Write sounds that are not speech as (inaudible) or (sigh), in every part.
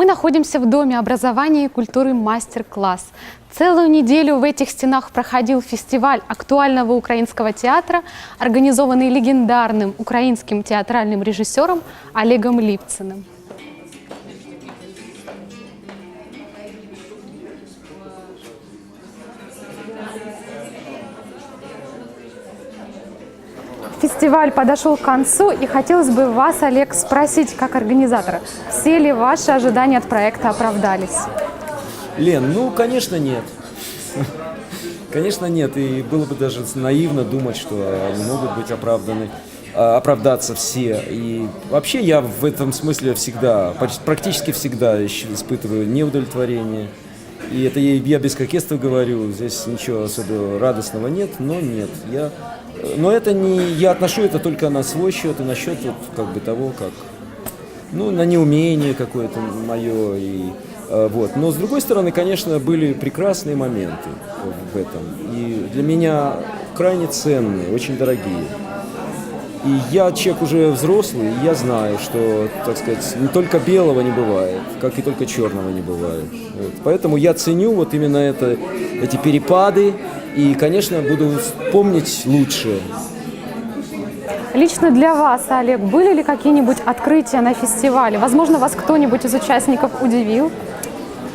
Мы находимся в Доме образования и культуры «Мастер-класс». Целую неделю в этих стенах проходил фестиваль актуального украинского театра, организованный легендарным украинским театральным режиссером Олегом Липциным. Фестиваль подошел к концу, и хотелось бы вас, Олег, спросить, как организатора, все ли ваши ожидания от проекта оправдались? Лен, ну, конечно, нет. Конечно, нет. И было бы даже наивно думать, что они могут быть оправданы, а, оправдаться все. И вообще я в этом смысле всегда, практически всегда испытываю неудовлетворение. И это я без кокетства говорю, здесь ничего особо радостного нет, но нет. Я, но это не, я отношу это только на свой счет и на счет вот, как бы того, как ну, на неумение какое-то мое. И, э, вот. Но с другой стороны, конечно, были прекрасные моменты в этом. И для меня крайне ценные, очень дорогие. И я человек уже взрослый, и я знаю, что, так сказать, не только белого не бывает, как и только черного не бывает. Вот. Поэтому я ценю вот именно это, эти перепады, и, конечно, буду помнить лучшее. Лично для вас, Олег, были ли какие-нибудь открытия на фестивале? Возможно, вас кто-нибудь из участников удивил?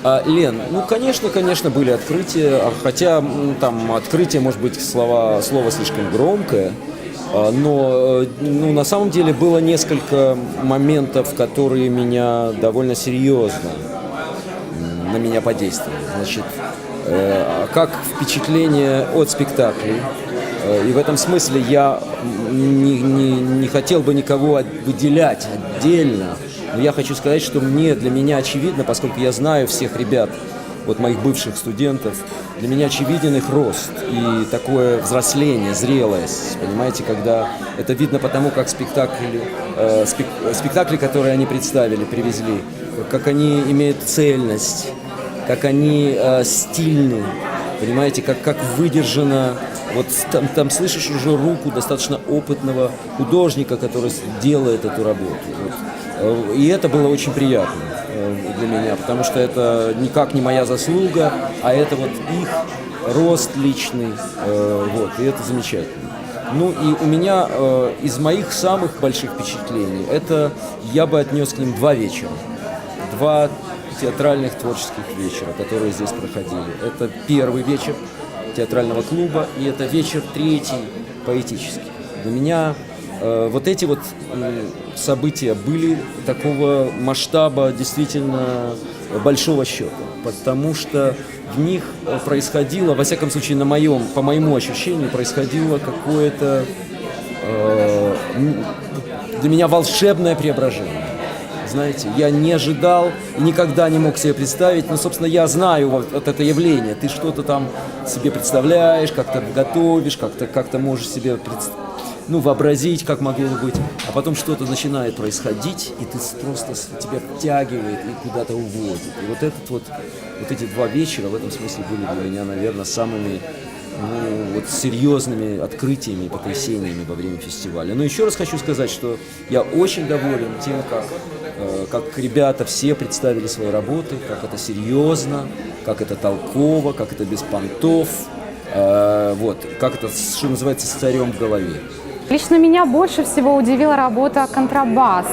А, Лен, ну, конечно, конечно, были открытия, а хотя там открытие, может быть, слова, слово слишком громкое, а, но э, ну, на самом деле было несколько моментов, которые меня довольно серьезно на меня подействовали. Значит, как впечатление от спектаклей. Э, И в этом смысле я не, не- не хотел бы никого выделять отдельно. Но я хочу сказать, что мне, для меня очевидно, поскольку я знаю всех ребят, вот моих бывших студентов, для меня очевиден их рост и такое взросление, зрелость, понимаете, когда это видно потому, как спектакли, э, спек- спектакли, которые они представили, привезли, как они имеют цельность, как они э, стильны, понимаете, как, как выдержано. Вот там, там слышишь уже руку достаточно опытного художника, который делает эту работу. Вот. Э, И это было очень приятно э, для меня, потому что это никак не моя заслуга, а это вот их рост личный, э, вот, и это замечательно. Ну и у меня э, из моих самых больших впечатлений, это я бы отнес к ним два вечера два театральных творческих вечера, которые здесь проходили. Это первый вечер театрального клуба, и это вечер третий поэтический. Для меня э, вот эти вот м, события были такого масштаба действительно большого счета, потому что в них э, происходило, во всяком случае, на моем, по моему ощущению, происходило какое-то э, для меня волшебное преображение. Знаете, я не ожидал никогда не мог себе представить, но, собственно, я знаю вот, вот это явление. Ты что-то там себе представляешь, как-то готовишь, как-то как можешь себе предс- ну, вообразить, как могло бы быть, а потом что-то начинает происходить, и ты просто тебя втягивает и куда-то уводит. И вот этот вот, вот эти два вечера в этом смысле были для меня, наверное, самыми ну, вот серьезными открытиями и потрясениями во время фестиваля. Но еще раз хочу сказать, что я очень доволен тем, как, э, как ребята все представили свои работы, как это серьезно, как это толково, как это без понтов, э, вот, как это, что называется, с царем в голове. Лично меня больше всего удивила работа «Контрабас»,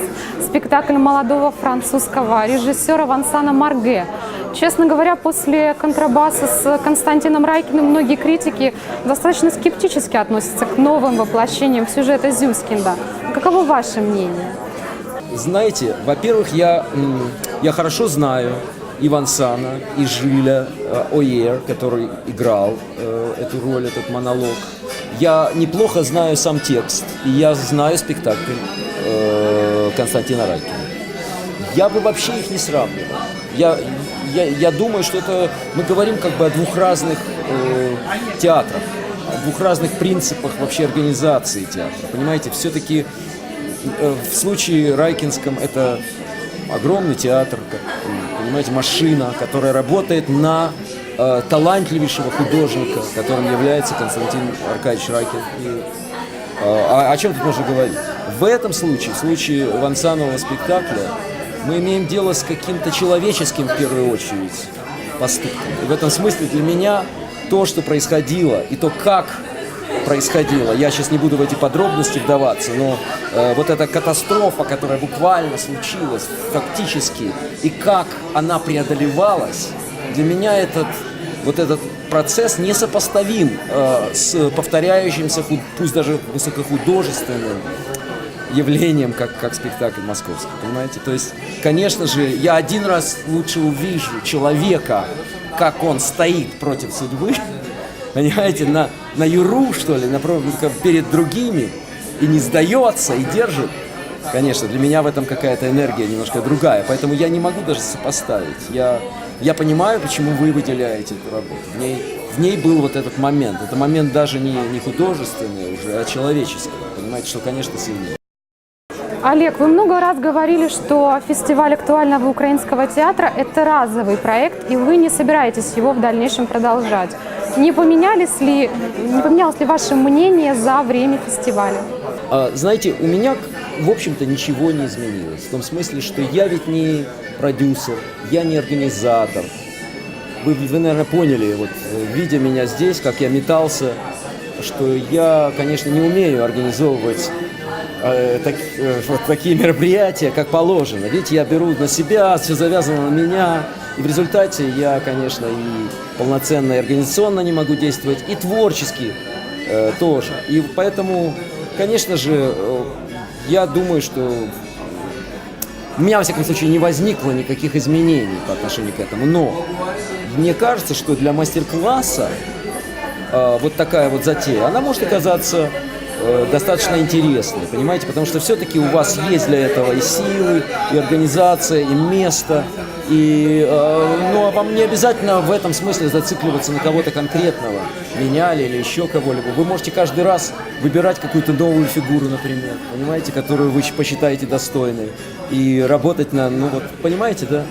спектакль молодого французского режиссера Вансана Марге. Честно говоря, после «Контрабаса» с Константином Райкиным многие критики достаточно скептически относятся к новым воплощениям сюжета Зюскинда. Каково ваше мнение? Знаете, во-первых, я, я хорошо знаю и Вансана, и Жиля э, Оер, который играл э, эту роль, этот монолог. Я неплохо знаю сам текст, и я знаю спектакль э, Константина Райкина. Я бы вообще их не сравнивал. Я, я, я думаю, что это мы говорим как бы о двух разных э, театрах, о двух разных принципах вообще организации театра. Понимаете, все-таки э, в случае Райкинском это огромный театр, как, понимаете, машина, которая работает на э, талантливейшего художника, которым является Константин Аркадьевич Райкин. И, э, о, о чем тут можно говорить? В этом случае, в случае Вансанового спектакля, Мы имеем дело с каким-то человеческим, в первую очередь, поступком. И в этом смысле для меня то, что происходило, и то, как происходило, я сейчас не буду в эти подробности вдаваться, но э, вот эта катастрофа, которая буквально случилась, фактически, и как она преодолевалась, для меня этот вот этот процесс несопоставим э, с повторяющимся, пусть даже высокохудожественным явлением, как, как спектакль московский, понимаете? То есть, конечно же, я один раз лучше увижу человека, как он стоит против судьбы, (laughs) понимаете, на, на юру, что ли, на, как перед другими, и не сдается, и держит. Конечно, для меня в этом какая-то энергия немножко другая, поэтому я не могу даже сопоставить. Я, я понимаю, почему вы выделяете эту работу. В ней, в ней был вот этот момент. Это момент даже не, не художественный уже, а человеческий. Понимаете, что, конечно, сильнее. Олег, вы много раз говорили, что фестиваль актуального украинского театра – это разовый проект, и вы не собираетесь его в дальнейшем продолжать. Не поменялись ли, не поменялось ли ваше мнение за время фестиваля? А, знаете, у меня, в общем-то, ничего не изменилось. В том смысле, что я ведь не продюсер, я не организатор. Вы, вы наверное, поняли, вот, видя меня здесь, как я метался, что я, конечно, не умею организовывать э, так- э, вот такие мероприятия, как положено. Видите, я беру на себя, все завязано на меня, и в результате я, конечно, и полноценно и организационно не могу действовать, и творчески э, тоже. И поэтому, конечно же, э, я думаю, что у меня, во всяком случае, не возникло никаких изменений по отношению к этому. Но мне кажется, что для мастер-класса э, вот такая вот затея, она может оказаться э, достаточно интересной, понимаете? Потому что все-таки у вас есть для этого и силы, и организация, и место. И, э, ну, а вам не обязательно в этом смысле зацикливаться на кого-то конкретного, меня ли или еще кого-либо. Вы можете каждый раз выбирать какую-то новую фигуру, например, понимаете, которую вы посчитаете достойной, и работать на, ну вот, понимаете, да?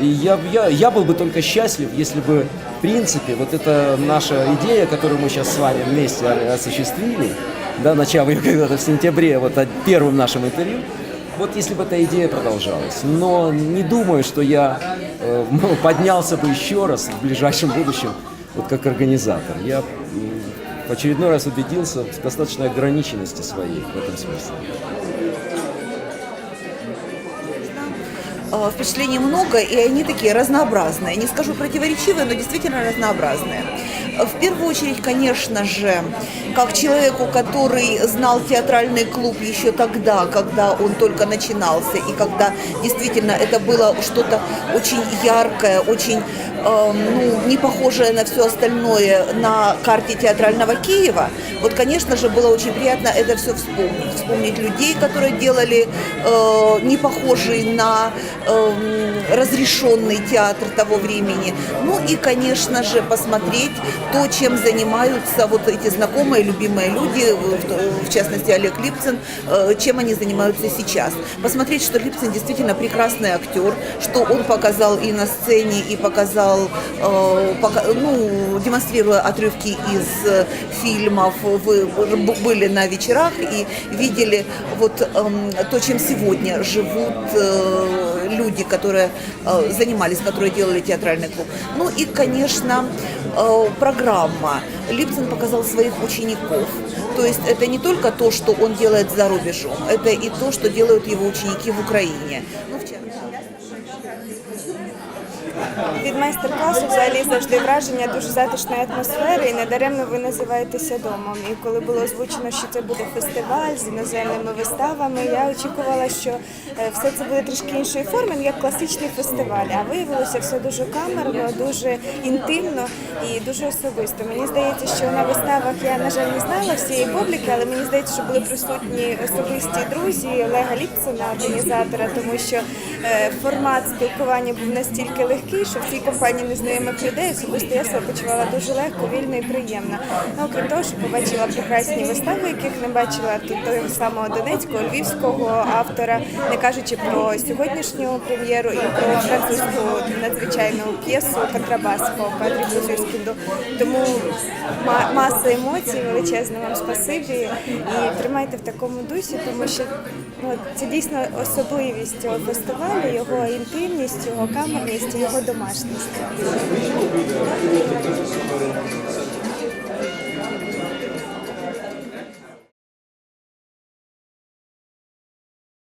И я, я, я был бы только счастлив, если бы, в принципе, вот эта наша идея, которую мы сейчас с вами вместе осуществили, да, начав ее когда-то в сентябре, вот от первым нашим интервью, вот если бы эта идея продолжалась. Но не думаю, что я э, (laughs) поднялся бы еще раз в ближайшем будущем, вот как организатор. Я в очередной раз убедился в достаточной ограниченности своей в этом смысле. Э, Впечатлений много, и они такие разнообразные. Не скажу противоречивые, но действительно разнообразные. В первую очередь, конечно же, как человеку, который знал театральный клуб еще тогда, когда он только начинался, и когда действительно это было что-то очень яркое, очень ну, не похожее на все остальное на карте театрального Киева, вот, конечно же, было очень приятно это все вспомнить. Вспомнить людей, которые делали э, не похожий на эм, разрешенный театр того времени. Ну и, конечно же, посмотреть то, чем занимаются вот эти знакомые, любимые люди, в частности Олег Липцин, э, чем они занимаются сейчас. Посмотреть, что Липцин действительно прекрасный актер, что он показал и на сцене, и показал, э, пока- ну, демонстрируя отрывки из э, фильмов. Вы были на вечерах и видели вот эм, то, чем сегодня живут э, люди, которые занимались, которые делали театральный клуб. Ну и, конечно, программа. Липцин показал своих учеников. То есть это не только то, что он делает за рубежом, это и то, что делают его ученики в Украине. Від майстер-класу взагалі завжди враження дуже затишної атмосфери, і недаремно ви називаєтеся домом. І коли було озвучено, що це буде фестиваль з іноземними виставами, я очікувала, що е, все це буде трішки іншої форми, ну, як класичний фестиваль. А виявилося все дуже камерно, дуже інтимно і дуже особисто. Мені здається, що на виставах я на жаль не знала всієї публіки, але мені здається, що були присутні особисті друзі Олега Ліпсона, організатора, тому що е, формат спілкування був настільки легкий, що в цій компанії незнайомих людей особисто я себе почувала дуже легко, вільно і приємно. Ну, окрім того, що побачила прекрасні вистави, яких не бачила тут того самого донецького, львівського автора, не кажучи про сьогоднішню прем'єру і про французьку надзвичайну п'єсу Контрабас по Петрі Кузюрськінду. Тому ма- маса емоцій, величезне вам спасибі і тримайте в такому дусі, тому що Ну, це дійсно особливість цього фестивалю, його інтимність, його камерність його домашність. Thank you.